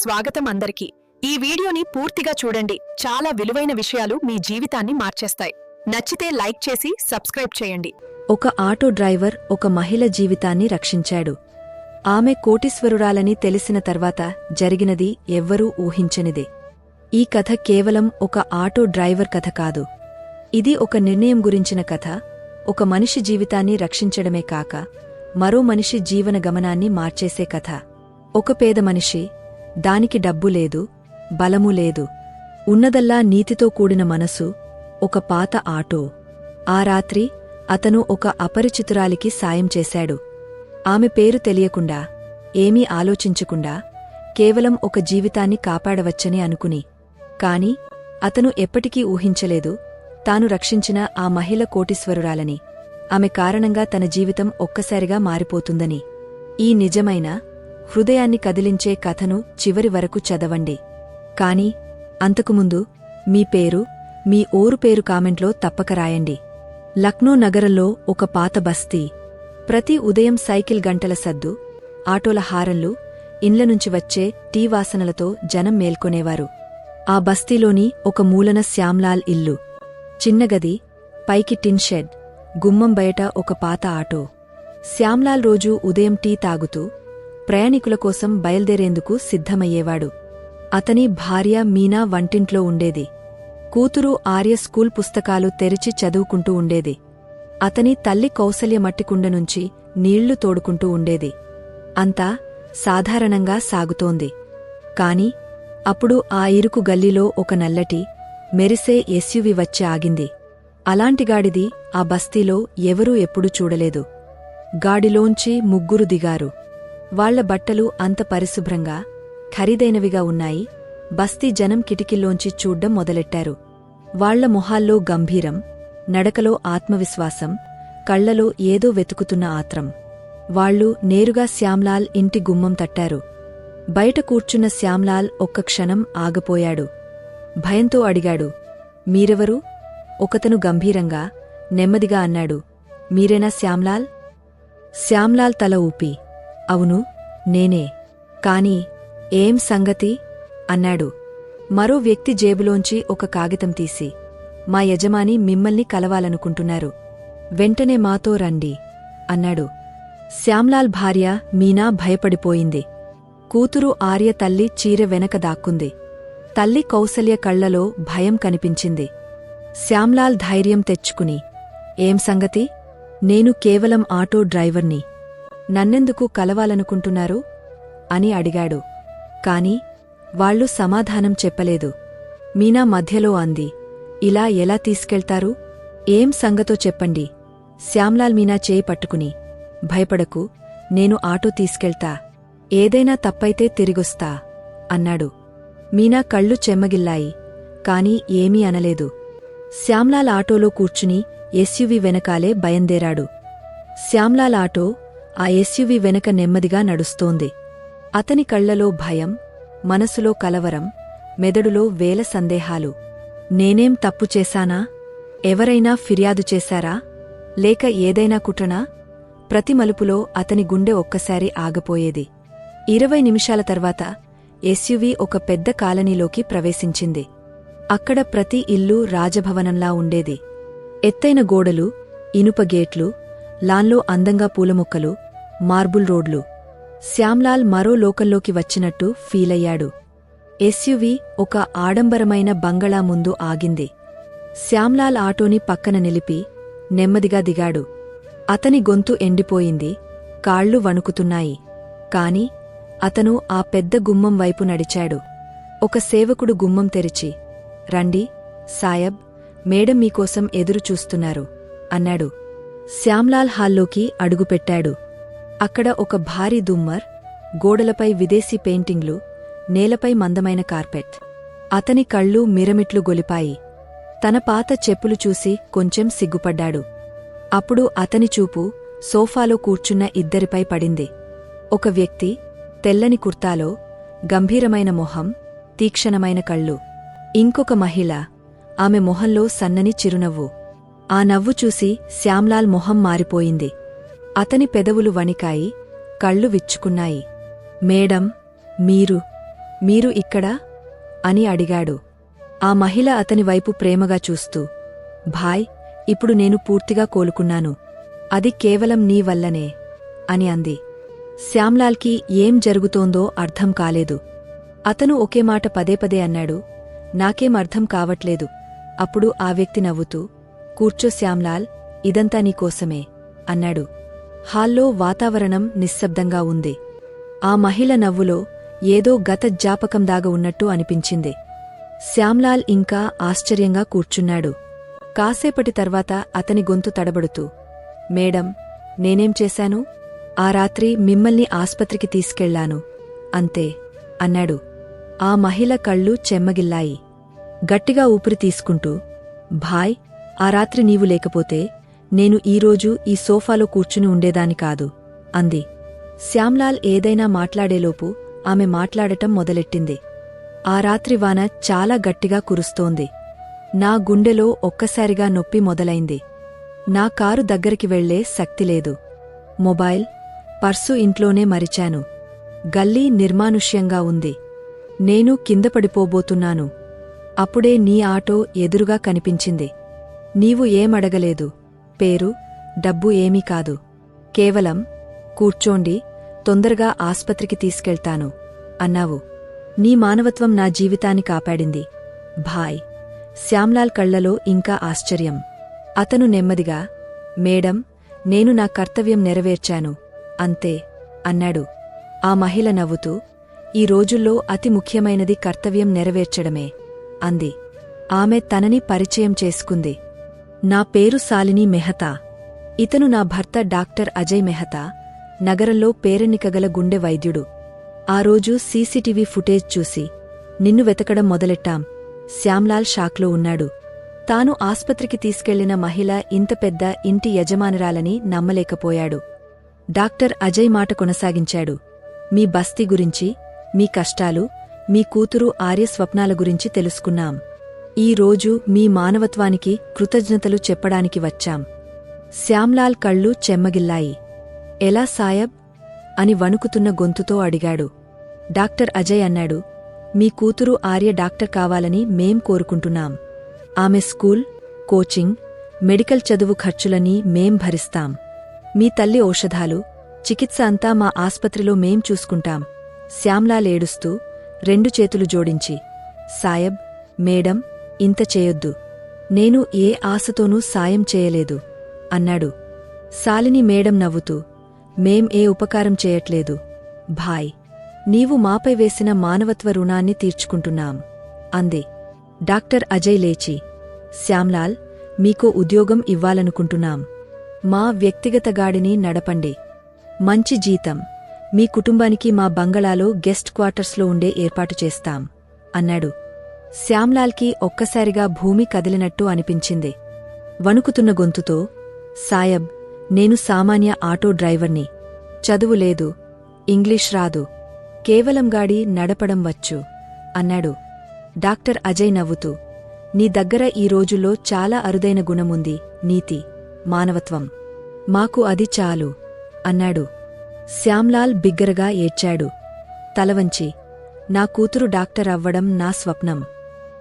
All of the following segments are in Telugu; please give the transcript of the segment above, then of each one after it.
స్వాగతం అందరికీ. ఈ వీడియోని పూర్తిగా చూడండి. చాలా విలువైన విషయాలు మీ జీవితాన్ని మార్చేస్తాయి. నచ్చితే లైక్ చేసి సబ్స్క్రైబ్ చేయండి. ఒక ఆటో డ్రైవర్ ఒక మహిళ జీవితాన్ని రక్షించాడు. ఆమె కోటీశ్వరురాలని తెలిసిన తర్వాత జరిగినది ఎవ్వరూ ఊహించనిదే. ఈ కథ కేవలం ఒక ఆటో డ్రైవర్ కథ కాదు. ఇది ఒక నిర్ణయం గురించిన కథ. ఒక మనిషి జీవితాన్ని రక్షించడమే కాక మరో మనిషి జీవన గమనాన్ని మార్చేసే కథ. ఒక పేద మనిషి దానికి డబ్బు లేదు బలము లేదు. ఉన్నదల్లా నీతితో కూడిన మనసు ఒక పాత ఆటో. ఆ రాత్రి అతను ఒక అపరిచితురాలికి సాయం చేశాడు. ఆమె పేరు తెలియకుండా ఏమీ ఆలోచించకుండా కేవలం ఒక జీవితాన్ని కాపాడవచ్చని అనుకుని. కాని అతను ఎప్పటికీ ఊహించలేదు తాను రక్షించిన ఆ మహిళ కోటీశ్వరురాలని. ఆమె కారణంగా తన జీవితం ఒక్కసారిగా మారిపోతుందని. ఈ నిజమైన హృదయాన్ని కదిలించే కథను చివరి వరకు చదవండి. కాని అంతకుముందు మీ పేరు మీ ఊరు పేరు కామెంట్లో తప్పక రాయండి. లక్నో నగరంలో ఒక పాత బస్తీ ప్రతి ఉదయం సైకిల్ గంటల సద్దు ఆటోల హారన్లు ఇండ్ల నుంచి వచ్చే టీ వాసనలతో జనం మేల్కొనేవారు. ఆ బస్తీలోని ఒక మూలన శ్యామ్లాల్ ఇల్లు చిన్నగది పైకి టిన్ షెడ్ గుమ్మం బయట ఒక పాత ఆటో. శ్యామ్లాల్ రోజూ ఉదయం టీ తాగుతూ ప్రయాణికుల కోసం బయల్దేరేందుకు సిద్ధమయ్యేవాడు. అతని భార్య మీనా వంటింట్లో ఉండేది. కూతురు ఆర్య స్కూల్ పుస్తకాలు తెరిచి చదువుకుంటూ ఉండేది. అతని తల్లి కౌసల్య మట్టికుండ నుంచి నీళ్ళు తోడుకుంటూ ఉండేది. అంతా సాధారణంగా సాగుతోంది. కాని అప్పుడు ఆ ఇరుకు గల్లీలో ఒక నల్లటి మెరిసే ఎస్యువి వచ్చి ఆగింది. అలాంటి గాడిది ఆ బస్తీలో ఎవరూ ఎప్పుడూ చూడలేదు. గాడిలోంచి ముగ్గురు దిగారు. వాళ్ళ బట్టలు అంత పరిశుభ్రంగా ఖరీదైనవిగా ఉన్నాయి. బస్తీ జనం కిటికీల్లోంచి చూడ్డం మొదలెట్టారు. వాళ్ళ మొహాల్లో గంభీరం నడకలో ఆత్మవిశ్వాసం కళ్ళలో ఏదో వెతుకుతున్న ఆత్రం. వాళ్ళు నేరుగా శ్యామ్లాల్ ఇంటి గుమ్మం తట్టారు. బయట కూర్చున్న శ్యామ్లాల్ ఒక్క క్షణం ఆగపోయాడు. భయంతో అడిగాడు మీరెవరు? ఒకతను గంభీరంగా నెమ్మదిగా అన్నాడు మీరేనా శ్యామ్లాల్? శ్యామ్లాల్ తల ఊపి అవును నేనే. కాని ఏం సంగతి? అన్నాడు. మరో వ్యక్తి జేబులోంచి ఒక కాగితం తీసి. మా యజమాని మిమ్మల్ని కలవాలనుకుంటున్నారు. వెంటనే మాతో రండి అన్నాడు. శ్యామ్లాల్ భార్య మీనా భయపడిపోయింది. కూతురు ఆర్య తల్లి చీర వెనక దాక్కుంది. తల్లి కౌసల్య కళ్ళలో భయం కనిపించింది. శ్యామ్లాల్ ధైర్యం తెచ్చుకుని ఏం సంగతి? నేను కేవలం ఆటో డ్రైవర్ని. నన్నెందుకు కలవాలనుకుంటున్నారు? అని అడిగాడు. కాని వాళ్ళు సమాధానం చెప్పలేదు. మీనా మధ్యలో అంది. ఇలా ఎలా తీసుకెళ్తారు? ఏం సంగతో చెప్పండి. శ్యామ్లాల్ మీనా చేయి పట్టుకుని. భయపడకు. నేను ఆటో తీసుకెళ్తా. ఏదైనా తప్పైతే తిరిగొస్తా అన్నాడు. మీనా కళ్ళు చెమ్మగిల్లాయి. కాని ఏమీ అనలేదు. శ్యామ్లాల్ ఆటోలో కూర్చుని ఎస్యువి వెనకాలే బయందేరాడు. శ్యామ్లాల్ ఆటో ఆ ఎస్యువి వెనక నెమ్మదిగా నడుస్తోంది. అతని కళ్ళలో భయం మనసులో కలవరం మెదడులో వేల సందేహాలు. నేనేం తప్పు చేశానా? ఎవరైనా ఫిర్యాదు చేశారా? లేక ఏదైనా కుట్రనా? ప్రతి మలుపులో అతని గుండె ఒక్కసారి ఆగపోయేది. ఇరవై నిమిషాల తర్వాత ఎస్యువి ఒక పెద్ద కాలనీలోకి ప్రవేశించింది. అక్కడ ప్రతి ఇల్లు రాజభవనంలా ఉండేది. ఎత్తైన గోడలు ఇనుప గేట్లు లాన్లో అందంగా పూలమొక్కలు మార్బుల్ రోడ్లు. శ్యామ్లాల్ మరో లోకల్లోకి వచ్చినట్టు ఫీలయ్యాడు. ఎస్యువి ఒక ఆడంబరమైన బంగళా ముందు ఆగింది. శ్యామ్లాల్ ఆటోని పక్కన నిలిపి నెమ్మదిగా దిగాడు. అతని గొంతు ఎండిపోయింది కాళ్ళు వణుకుతున్నాయి. కాని అతను ఆ పెద్ద గుమ్మం వైపు నడిచాడు. ఒక సేవకుడు గుమ్మం తెరిచి రండి సాయబ్ మేడం మీకోసం ఎదురుచూస్తున్నారు అన్నాడు. శ్యామ్లాల్ హాల్లోకి అడుగుపెట్టాడు. అక్కడ ఒక భారీ దుమ్మర్ గోడలపై విదేశీ పెయింటింగ్లు నేలపై మందమైన కార్పెట్. అతని కళ్ళు మిరమిట్లు గొలిపాయి. తన పాత చెప్పులు చూసి కొంచెం సిగ్గుపడ్డాడు. అప్పుడు అతని చూపు సోఫాలో కూర్చున్న ఇద్దరిపై పడింది. ఒక వ్యక్తి తెల్లని కుర్తాలో గంభీరమైన మొహం తీక్షణమైన కళ్ళు. ఇంకొక మహిళ ఆమె మొహంలో సన్నని చిరునవ్వు. ఆ నవ్వు చూసి శ్యామ్లాల్ మొహం మారిపోయింది. అతని పెదవులు వణికాయి కళ్ళు విచ్చుకున్నాయి. మేడం మీరు మీరు ఇక్కడా అని అడిగాడు. ఆ మహిళ అతని వైపు ప్రేమగా చూస్తూ భాయ్ ఇప్పుడు నేను పూర్తిగా కోలుకున్నాను. అది కేవలం నీ వల్లనే అని అంది. శ్యామ్లాల్కి ఏం జరుగుతోందో అర్థం కాలేదు. అతను ఒకే మాట పదే పదే అన్నాడు. నాకేం అర్థం కావట్లేదు అప్పుడు ఆ వ్యక్తి నవ్వుతూ కూర్చో శ్యామ్లాల్ ఇదంతా నీకోసమే అన్నాడు. హాల్లో వాతావరణం నిశ్శబ్దంగా ఉంది. ఆ మహిళ నవ్వులో ఏదో గత జ్ఞాపకం దాగ ఉన్నట్టు అనిపించింది. శ్యామ్లాల్ ఇంకా ఆశ్చర్యంగా కూర్చున్నాడు. కాసేపటి తర్వాత అతని గొంతు తడబడుతూ మేడం నేనేం చేశాను? ఆ రాత్రి మిమ్మల్ని ఆస్పత్రికి తీసుకెళ్ళాను అంతే అన్నాడు. ఆ మహిళ కళ్ళు చెమ్మగిల్లాయి. గట్టిగా ఊపిరి తీసుకుంటూ భాయ్ ఆ రాత్రి నీవు లేకపోతే నేను ఈరోజు ఈ సోఫాలో కూర్చుని ఉండేదాని కాదు అంది. శ్యామ్లాల్ ఏదైనా మాట్లాడేలోపు ఆమె మాట్లాడటం మొదలెట్టింది. ఆ రాత్రి వాన చాలా గట్టిగా కురుస్తోంది. నా గుండెలో ఒక్కసారిగా నొప్పి మొదలైంది. నా కారు దగ్గరికి వెళ్ళే శక్తి లేదు. మొబైల్ పర్సు ఇంట్లోనే మరిచాను. గల్లీ నిర్మానుష్యంగా ఉంది. నేను కింద పడిపోబోతున్నాను. అప్పుడే నీ ఆటో ఎదురుగా కనిపించింది. నీవు ఏమడగలేదు. పేరు డబ్బు ఏమీ కాదు. కేవలం కూర్చోండి తొందరగా ఆస్పత్రికి తీసుకెళ్తాను. అన్నావు. నీ మానవత్వం నా జీవితాన్ని కాపాడింది. భాయ్. శ్యామ్లాల్ కళ్ళలో ఇంకా ఆశ్చర్యం. అతను నెమ్మదిగా మేడం నేను నా కర్తవ్యం నెరవేర్చాను. అంతే అన్నాడు. ఆ మహిళ నవ్వుతూ ఈ రోజుల్లో అతి ముఖ్యమైనది కర్తవ్యం నెరవేర్చడమే అంది. ఆమె తనని పరిచయం చేసుకుంది. నా పేరు సాలిని మెహతా. ఇతను నా భర్త డాక్టర్ అజయ్ మెహతా. నగరంలో పేరెన్నికగల గుండె వైద్యుడు. ఆ రోజు సీసీటీవీ ఫుటేజ్ చూసి నిన్ను వెతకడం మొదలెట్టాం. శ్యామ్లాల్ షాక్లో ఉన్నాడు. తాను ఆస్పత్రికి తీసుకెళ్ళిన మహిళ ఇంత పెద్ద ఇంటి యజమానురాలని నమ్మలేకపోయాడు. డాక్టర్ అజయ్ మాట కొనసాగించాడు. మీ బస్తీ గురించి మీ కష్టాలు మీ కూతురు ఆర్య స్వప్నాల గురించి తెలుసుకున్నాం. ఈ రోజు మీ మానవత్వానికి కృతజ్ఞతలు చెప్పడానికి వచ్చాం. శ్యామ్లాల్ కళ్ళు చెమ్మగిల్లాయి. ఎలా సాయబ్ అని వణుకుతున్న గొంతుతో అడిగాడు. డాక్టర్ అజయ్ అన్నాడు. మీ కూతురు ఆర్య డాక్టర్ కావాలని మేం కోరుకుంటున్నాం. ఆమె స్కూల్ కోచింగ్ మెడికల్ చదువు ఖర్చులని మేం భరిస్తాం. మీ తల్లి ఔషధాలు చికిత్స అంతా మా ఆస్పత్రిలో మేం చూసుకుంటాం. శ్యామ్లాల్ ఏడుస్తూ రెండు చేతులు జోడించి సాయబ్ మేడం ఇంత చేయొద్దు. నేను ఏ ఆశతోనూ సాయం చేయలేదు. అన్నాడు. శాలిని మేడం నవ్వుతూ మేం ఏ ఉపకారం చేయట్లేదు. భాయ్ నీవు మాపై వేసిన మానవత్వ రుణాన్ని తీర్చుకుంటున్నాం. అంది. డాక్టర్ అజయ్ లేచి శ్యామ్లాల్ మీకో ఉద్యోగం ఇవ్వాలనుకుంటున్నాం. మా వ్యక్తిగత గాడిని నడపండి. మంచి జీతం. మీ కుటుంబానికి మా బంగళాలో గెస్ట్ క్వార్టర్స్లో ఉండే ఏర్పాటు చేస్తాం. అన్నాడు. శ్యామ్లాల్కి ఒక్కసారిగా భూమి కదిలినట్టు అనిపించింది. వణుకుతున్న గొంతుతో సాయబ్ నేను సామాన్య ఆటో డ్రైవర్ని. చదువు లేదు. ఇంగ్లీష్ రాదు. కేవలం గాడి నడపడం వచ్చు అన్నాడు. డాక్టర్ అజయ్ నవ్వుతూ నీ దగ్గర ఈ రోజుల్లో చాలా అరుదైన గుణముంది నీతి మానవత్వం. మాకు అది చాలు అన్నాడు. శ్యామ్లాల్ బిగ్గరగా ఏడ్చాడు. తలవంచి నా కూతురు డాక్టర్ అవ్వడం నా స్వప్నం.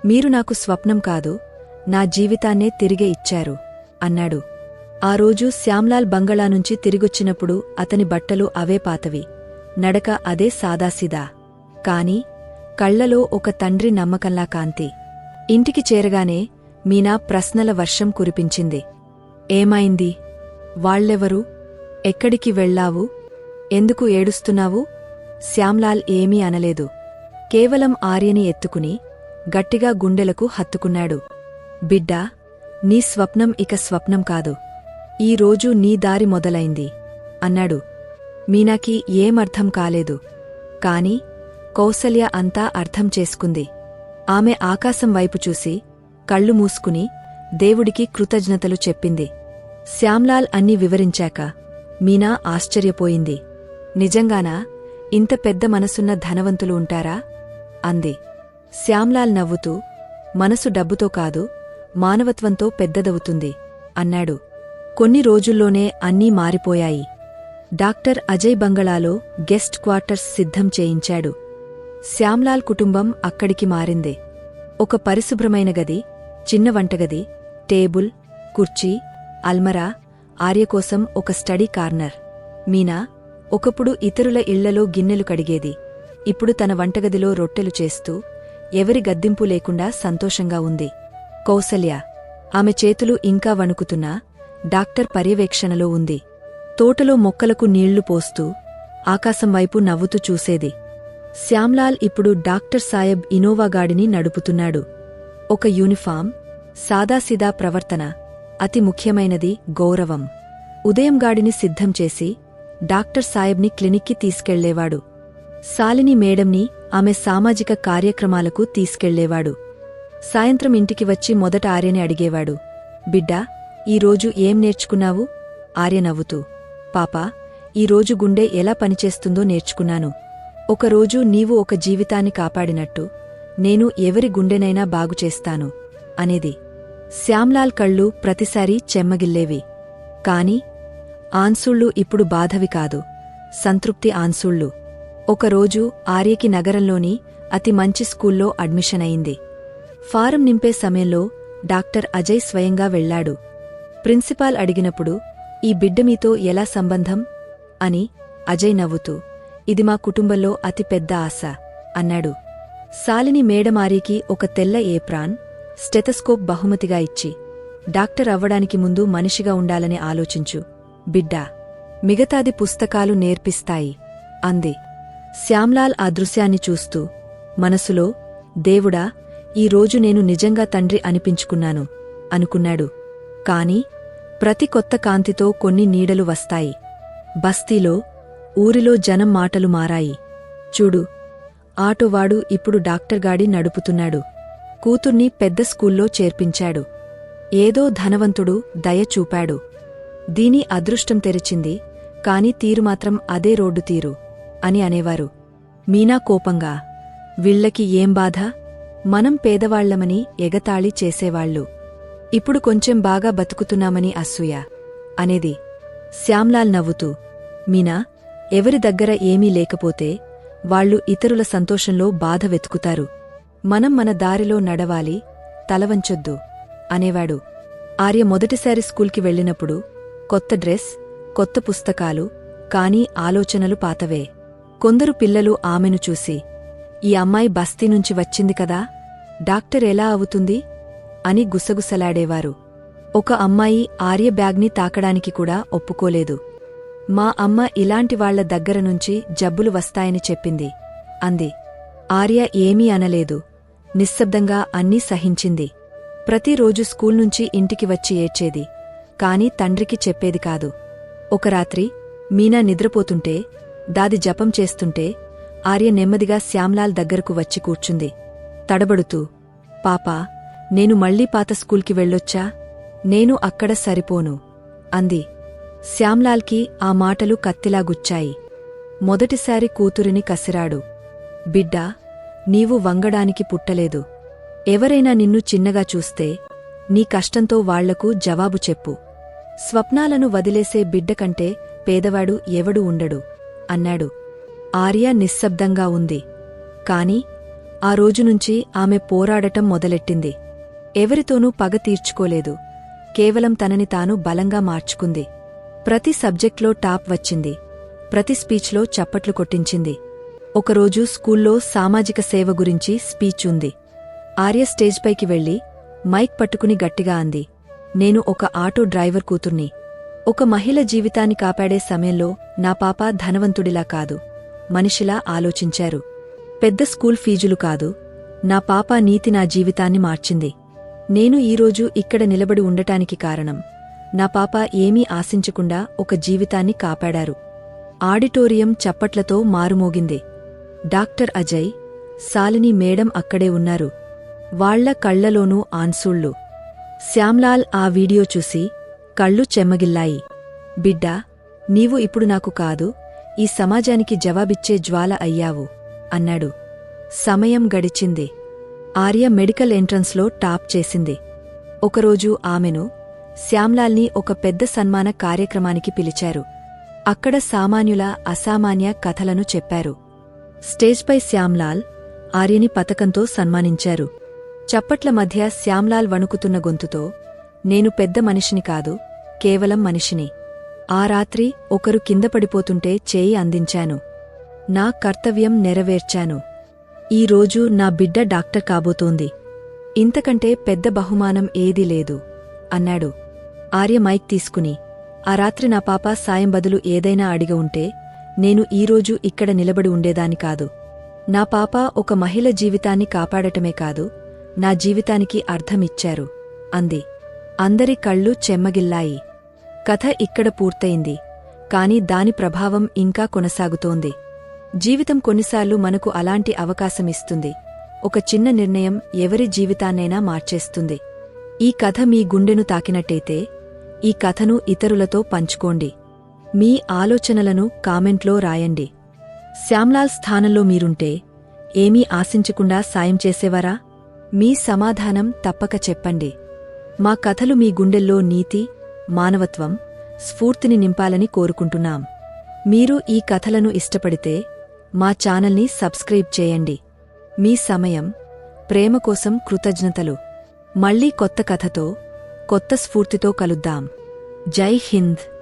మీరు నాకు స్వప్నం కాదు నా జీవితాన్నే తిరిగే ఇచ్చారు అన్నాడు. ఆ రోజు శ్యామ్లాల్ బంగళా నుంచి తిరిగొచ్చినప్పుడు అతని బట్టలు అవే పాతవి నడక అదే సాదాసిదా. కాని కళ్ళలో ఒక తండ్రి నమ్మకంలా కాంతి. ఇంటికి చేరగానే మీనా ప్రశ్నల వర్షం కురిపించింది. ఏమైంది? వాళ్ళెవరు? ఎక్కడికి వెళ్ళావు? ఎందుకు ఏడుస్తున్నావు? శ్యామ్లాల్ ఏమీ అనలేదు. కేవలం ఆర్యని ఎత్తుకుని గట్టిగా గుండెలకు హత్తుకున్నాడు. బిడ్డా నీ స్వప్నం ఇక స్వప్నం కాదు. ఈ రోజు నీ దారి మొదలైంది అన్నాడు. మీనాకి ఏమర్థం కాలేదు. కాని కౌసల్య అంతా అర్థం చేసుకుంది. ఆమె ఆకాశం వైపు చూసి కళ్ళు మూసుకుని దేవుడికి కృతజ్ఞతలు చెప్పింది. శ్యామ్లాల్ అన్ని వివరించాక మీనా ఆశ్చర్యపోయింది. నిజంగానా? ఇంత పెద్ద మనసున్న ధనవంతులు ఉంటారా? అంది. శ్యామ్లాల్ నవ్వుతూ మనసు డబ్బుతో కాదు మానవత్వంతో పెద్దదవుతుంది అన్నాడు. కొన్ని రోజుల్లోనే అన్నీ మారిపోయాయి. డాక్టర్ అజయ్ బంగళాలో గెస్ట్ క్వార్టర్స్ సిద్ధం చేయించాడు. శ్యామ్లాల్ కుటుంబం అక్కడికి మారింది. ఒక పరిశుభ్రమైన గది చిన్న వంటగది టేబుల్ కుర్చీ అల్మరా ఆర్య కోసం ఒక స్టడీ కార్నర్. మీనా ఒకప్పుడు ఇతరుల ఇళ్ళలో గిన్నెలు కడిగేది. ఇప్పుడు తన వంటగదిలో రొట్టెలు చేస్తూ ఎవరి గద్దింపు లేకుండా సంతోషంగా ఉంది. కౌసల్య ఆమె చేతులు ఇంకా వణుకుతున్నా డాక్టర్ పర్యవేక్షణలో ఉంది. తోటలో మొక్కలకు నీళ్ళు పోస్తూ ఆకాశం వైపు నవ్వుతూ చూసేది. శ్యామ్లాల్ ఇప్పుడు డాక్టర్ సాయబ్ ఇనోవా గాడిని నడుపుతున్నాడు. ఒక యూనిఫామ్ సాదాసిదా ప్రవర్తన అతి ముఖ్యమైనది గౌరవం. ఉదయం గాడిని సిద్ధం చేసి డాక్టర్ సాయబ్ని క్లినిక్కి తీసుకెళ్ళేవాడు. శాలిని మేడంని ఆమె సామాజిక కార్యక్రమాలకు తీసుకెళ్ళేవాడు. సాయంత్రం ఇంటికి వచ్చి మొదట ఆర్యని అడిగేవాడు. బిడ్డా ఈరోజు ఏం నేర్చుకున్నావు? ఆర్య నవ్వుతూ. పాపా ఈరోజు గుండె ఎలా పనిచేస్తుందో నేర్చుకున్నాను. ఒకరోజు నీవు ఒక జీవితాన్ని కాపాడినట్టు నేను ఎవరి గుండెనైనా బాగుచేస్తాను అనేది. శ్యామ్లాల్ కళ్ళు ప్రతిసారీ చెమ్మగిల్లేవి. కాని ఆన్సుళ్ళు ఇప్పుడు బాధవి కాదు. సంతృప్తి ఆన్సుళ్ళు. ఒకరోజు ఆర్యకి నగరంలోని అతి మంచి స్కూల్లో అడ్మిషన్ అయింది. ఫారం నింపే సమయంలో డాక్టర్ అజయ్ స్వయంగా వెళ్ళాడు ప్రిన్సిపాల్ అడిగినప్పుడు ఈ బిడ్డ మీతో ఎలా సంబంధం అని అజయ్ నవ్వుతూ ఇది మా కుటుంబంలో అతి పెద్ద ఆశ అన్నాడు. శాలిని మేడమారికి ఒక తెల్ల ఏప్రాన్ స్టెతస్కోప్ బహుమతిగా ఇచ్చి డాక్టర్ అవ్వడానికి ముందు మనిషిగా ఉండాలని ఆలోచించు. బిడ్డా మిగతాది పుస్తకాలు నేర్పిస్తాయి అంది. శ్యామ్లాల్ ఆ దృశ్యాన్ని చూస్తూ మనసులో దేవుడా ఈ రోజు నేను నిజంగా తండ్రి అనిపించుకున్నాను అనుకున్నాడు. కాని ప్రతి కొత్త కాంతితో కొన్ని నీడలు వస్తాయి. బస్తీలో ఊరిలో జనం మాటలు మారాయి. చూడు ఆటోవాడు ఇప్పుడు డాక్టర్ గాడి నడుపుతున్నాడు. కూతుర్ని పెద్ద స్కూల్లో చేర్పించాడు. ఏదో ధనవంతుడు దయ చూపాడు. దీని అదృష్టం తెరిచింది కాని తీరు మాత్రం అదే రోడ్డు తీరు. అని అనేవారు. మీనా కోపంగా వీళ్ళకి ఏం బాధ? మనం పేదవాళ్ళమని ఎగతాళి చేసేవాళ్ళు. ఇప్పుడు కొంచెం బాగా బతుకుతున్నామని అసూయ అనేది శ్యామ్లాల్ నవ్వుతూ మీనా ఎవరి దగ్గర ఏమీ లేకపోతే వాళ్ళు ఇతరుల సంతోషంలో బాధ వెతుకుతారు. మనం మన దారిలో నడవాలి తలవంచొద్దు అనేవాడు. ఆర్య మొదటిసారి స్కూల్కి వెళ్ళినప్పుడు కొత్త డ్రెస్ కొత్త పుస్తకాలు కాని ఆలోచనలు పాతవే. కొందరు పిల్లలు ఆమెను చూసి ఈ అమ్మాయి బస్తీ నుంచి వచ్చింది కదా డాక్టర్ ఎలా అవుతుంది? అని గుసగుసలాడేవారు. ఒక అమ్మాయి ఆర్య బ్యాగ్ని తాకడానికి కూడా ఒప్పుకోలేదు. మా అమ్మ ఇలాంటి వాళ్ళ దగ్గర నుంచి జబ్బులు వస్తాయని చెప్పింది అంది. ఆర్య ఏమీ అనలేదు. నిశ్శబ్దంగా అన్నీ సహించింది. ప్రతిరోజు స్కూల్ నుంచి ఇంటికి వచ్చి ఏడ్చేది. కాని తండ్రికి చెప్పేది కాదు. ఒక రాత్రి మీనా నిద్రపోతుంటే దాది జపం చేస్తుంటే ఆర్య నెమ్మదిగా శ్యామ్లాల్ దగ్గరకు వచ్చి కూర్చుంది. తడబడుతూ పాపా నేను మళ్ళీ పాత స్కూల్కి వెళ్ళొచ్చా? నేను అక్కడ సరిపోను అంది. శ్యామ్లాల్కి ఆ మాటలు కత్తిలా గుచ్చాయి. మొదటిసారి కూతురిని కసిరాడు. బిడ్డా నీవు వంగడానికి పుట్టలేదు. ఎవరైనా నిన్ను చిన్నగా చూస్తే నీ కష్టంతో వాళ్ళకు జవాబు చెప్పు. స్వప్నాలను వదిలేసే బిడ్డకంటే పేదవాడు ఎవడు ఉండడు. అన్నాడు. ఆర్య నిశ్శబ్దంగా ఉంది. కాని ఆ రోజునుంచి ఆమె పోరాడటం మొదలెట్టింది. ఎవరితోనూ పగ తీర్చుకోలేదు. కేవలం తనని తాను బలంగా మార్చుకుంది. ప్రతి సబ్జెక్ట్లో టాప్ వచ్చింది. ప్రతి స్పీచ్లో చప్పట్లు కొట్టించింది. ఒకరోజు స్కూల్లో సామాజిక సేవ గురించి స్పీచ్ ఉంది. ఆర్య స్టేజ్పైకి వెళ్ళి మైక్ పట్టుకుని గట్టిగా అంది. నేను ఒక ఆటో డ్రైవర్ కూతుర్ని. ఒక మహిళ జీవితాన్ని కాపాడే సమయంలో నా పాప ధనవంతుడిలా కాదు. మనిషిలా ఆలోచించారు. పెద్ద స్కూల్ ఫీజులు కాదు. నా పాప నీతి నా జీవితాన్ని మార్చింది. నేను ఈరోజు ఇక్కడ నిలబడి ఉండటానికి కారణం. నా పాప ఏమీ ఆశించకుండా ఒక జీవితాన్ని కాపాడారు. ఆడిటోరియం చప్పట్లతో మారుమోగింది. డాక్టర్ అజయ్ సాలిని మేడం అక్కడే ఉన్నారు. వాళ్ళ కళ్ళలోనూ ఆన్సూళ్ళు. శ్యామ్లాల్ ఆ వీడియో చూసి కళ్ళు చెమ్మగిల్లాయి. బిడ్డా నీవు ఇప్పుడు నాకు కాదు ఈ సమాజానికి జవాబిచ్చే జ్వాల అయ్యావు అన్నాడు. సమయం గడిచింది. ఆర్య మెడికల్ ఎంట్రన్స్లో టాప్ చేసింది. ఒకరోజు ఆమెను శ్యామ్లాల్ని ఒక పెద్ద సన్మాన కార్యక్రమానికి పిలిచారు. అక్కడ సామాన్యుల అసామాన్య కథలను చెప్పారు. స్టేజ్పై శ్యామ్లాల్ ఆర్యని పతకంతో సన్మానించారు. చప్పట్ల మధ్య శ్యామ్లాల్ వణుకుతున్న గొంతుతో నేను పెద్ద మనిషిని కాదు కేవలం మనిషిని. ఆ రాత్రి ఒకరు కింద పడిపోతుంటే చేయి అందించాను. నా కర్తవ్యం నెరవేర్చాను. ఈ రోజు నా బిడ్డ డాక్టర్ కాబోతోంది. ఇంతకంటే పెద్ద బహుమానం ఏదీ లేదు అన్నాడు. ఆర్య మైక్ తీసుకుని ఆ రాత్రి నా పాప సాయం బదులు ఏదైనా అడిగ ఉంటే నేను ఈరోజు ఇక్కడ నిలబడి ఉండేదాని కాదు. నా పాప ఒక మహిళ జీవితాన్ని కాపాడటమే కాదు నా జీవితానికి అర్థమిచ్చారు అంది. అందరి కళ్ళు చెమ్మగిల్లాయి. కథ ఇక్కడ పూర్తయింది. కాని దాని ప్రభావం ఇంకా కొనసాగుతోంది. జీవితం కొన్నిసార్లు మనకు అలాంటి అవకాశమిస్తుంది. ఒక చిన్న నిర్ణయం ఎవరి జీవితాన్నైనా మార్చేస్తుంది. ఈ కథ మీ గుండెను తాకినట్టయితే ఈ కథను ఇతరులతో పంచుకోండి. మీ ఆలోచనలను కామెంట్లో రాయండి. శ్యామ్లాల్ స్థానంలో మీరుంటే ఏమీ ఆశించకుండా సాయం చేసేవారా? మీ సమాధానం తప్పక చెప్పండి. మా కథలు మీ గుండెల్లో నీతి మానవత్వం స్ఫూర్తిని నింపాలని కోరుకుంటున్నాం. మీరు ఈ కథలను ఇష్టపడితే మా ఛానల్ని సబ్స్క్రైబ్ చేయండి. మీ సమయం ప్రేమ కోసం కృతజ్ఞతలు. మళ్ళీ కొత్త కథతో కొత్త స్ఫూర్తితో కలుద్దాం. జై హింద్.